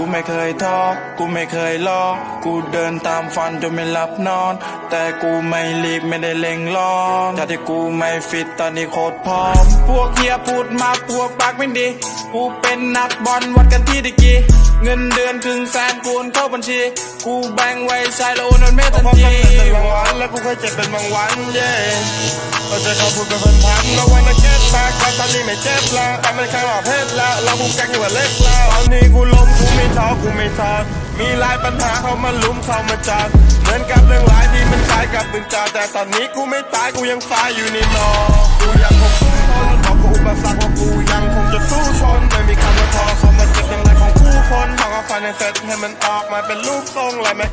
กูไม่เคยท้อ กูไม่เคยรอกูเดินตามฝันจนไม่หลับนอน แต่กูไม่รีบไม่ได้เร่งร้อนจากที่กูไม่ฟิตตอนนี้โคตรพร้อม พวกเฮียพูดมาพวกปากไม่ดี กูเป็นนักบอลวัดกันที่ดิกีเงินเดือนครึ่งแสนกูโอนเข้าบัญชี กูแบ่งไว้ใช้แล้วโอนเงินไม่ทันพอทีทำเป็นบางวันแล้วกูเคยเจ็บเป็นบางวันเย่ก็จะเขาพูดเป็นพันแล้ววันนั้นเก็บมาการตอนนี้ไม่เจ็บแล้ว แล้วกูแกงอยู่ว่าเล็กแล้วตอนนี้กูล้มกูไม่ท้อกูไม่ท้อมีหลายปัญหาเขามาลุมเข้ามาจับเหมือนกับเรื่องร้ายที่มันคล้ายกับปืนจ่าแต่ตอนนี้กูไม่ตายกูยังฟ้าอยู่ในนอกูยังคงสู้ทนขอกูอุปสรรคว่ากูยังคงจะสู้ทนไม่มีคำว่าท้อเขามาเจ็บยังไงของผู้คนทำเอาไฟในเซตให้มันออกมาเป็นรูปทรงและไม่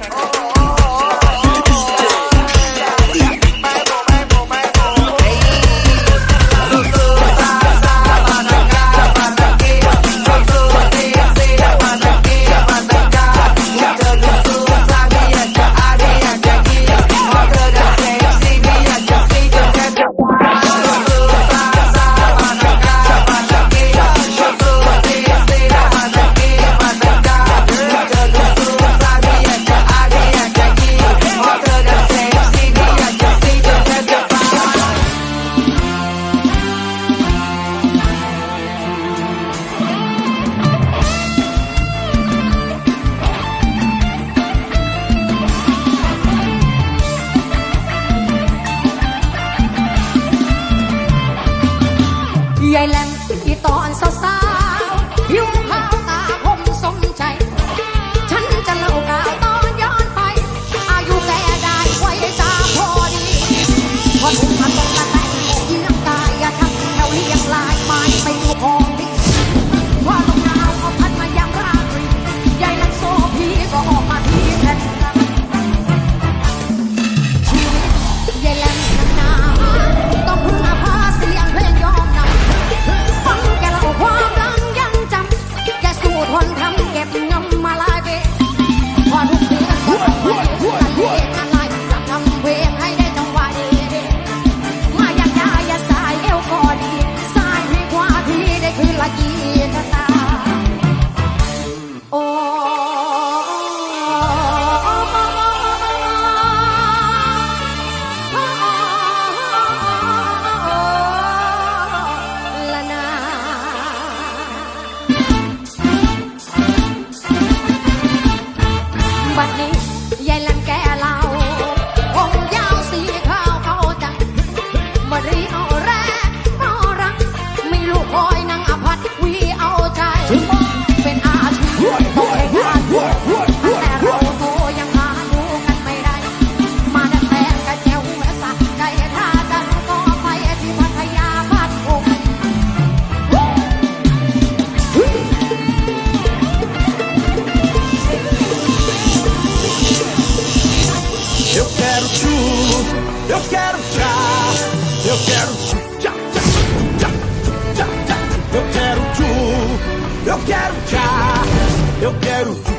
Eu quero tchá, eu quero tchá, tchá, tchá, tchá, tchá, eu quero chu, eu quero tchá, eu quero.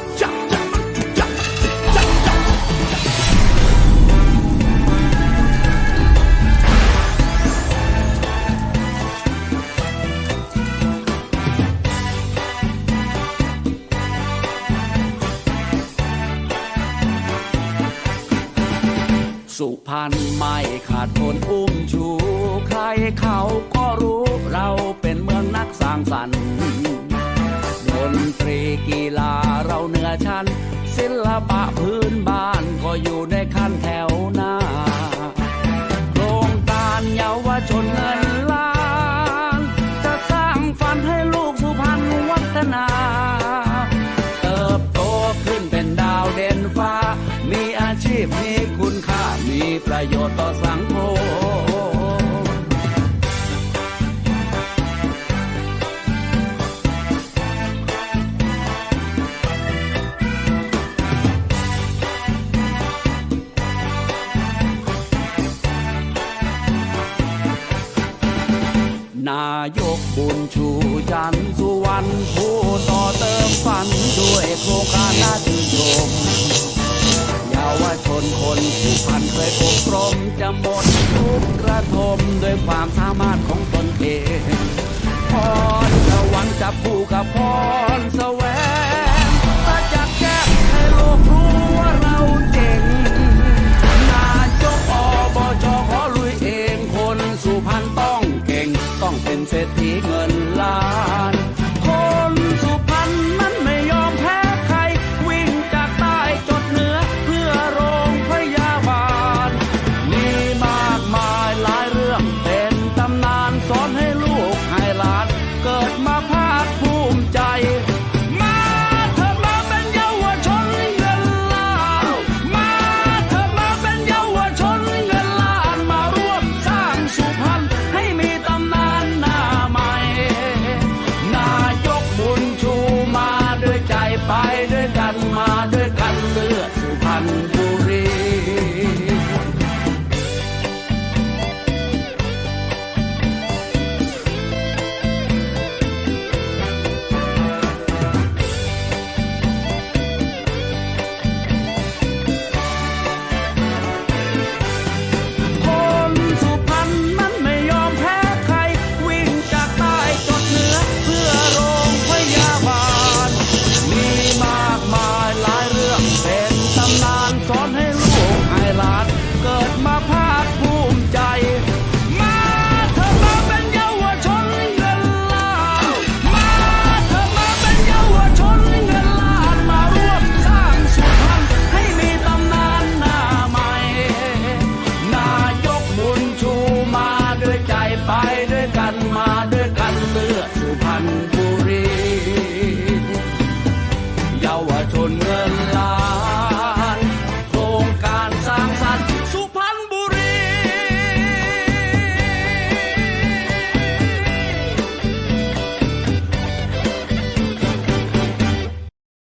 สุพรรณไม่ขาดคนอุ้มชู ใครเขาก็รู้เราเป็นเมืองนักสร้างสรรค์ดนตรีกีฬาเราเหนือชั้นศิลปะพื ประโยชน์ต่อสังคมนายกบุญชูจันสุวรรณผู้ต่อเติมฝันด้วยโครงการน่าชื่นชมเยาวชนคนสุพรรณเคยอบรม จะหมดทุกกระทมด้วยความสามารถของตนเองพรสวรรค์จับคู่กับพร